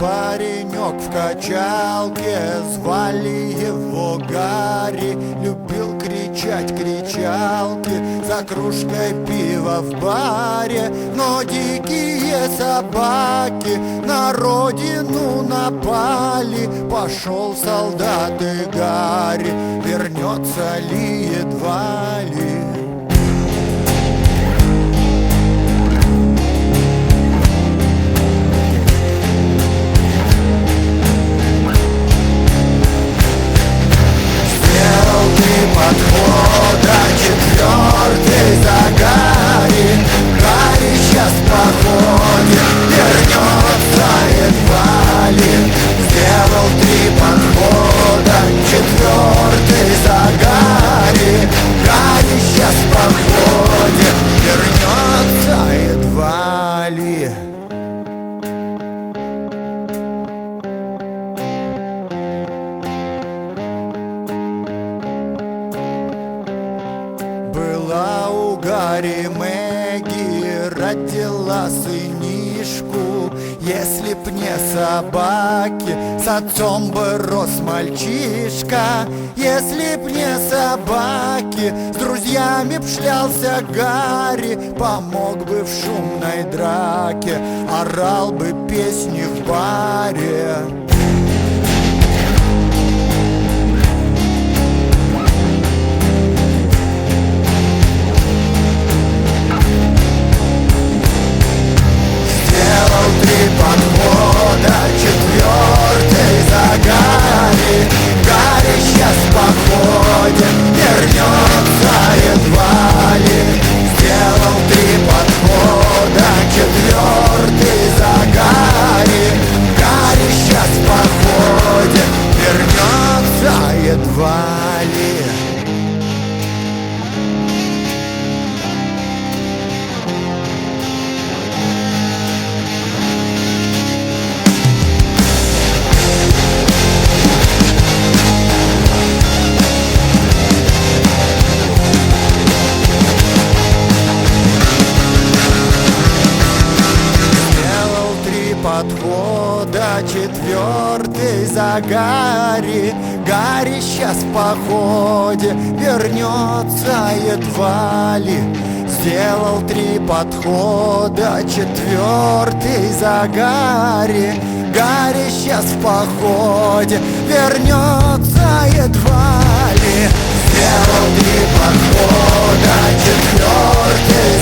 паренек в качалке Звали его Гарри. Любил кричать кричалки За кружкой пива в баре. Но дикие собаки На родину напали. Пошел солдат и Гарри Вернется ли едва Была у Гарри Мэгги, родила сынишку. Если б не собаки, с отцом бы рос мальчишка. Если б не собаки, с друзьями б шлялся Гарри. Помог бы в шумной драке, орал бы песни в баре едва ли Сделал четвертый за Гарри сейчас в походе вернется едва ли. Сделал три подхода, четвертый за Гарри Гарри сейчас в походе вернется едва ли. Сделал три подхода, четвертый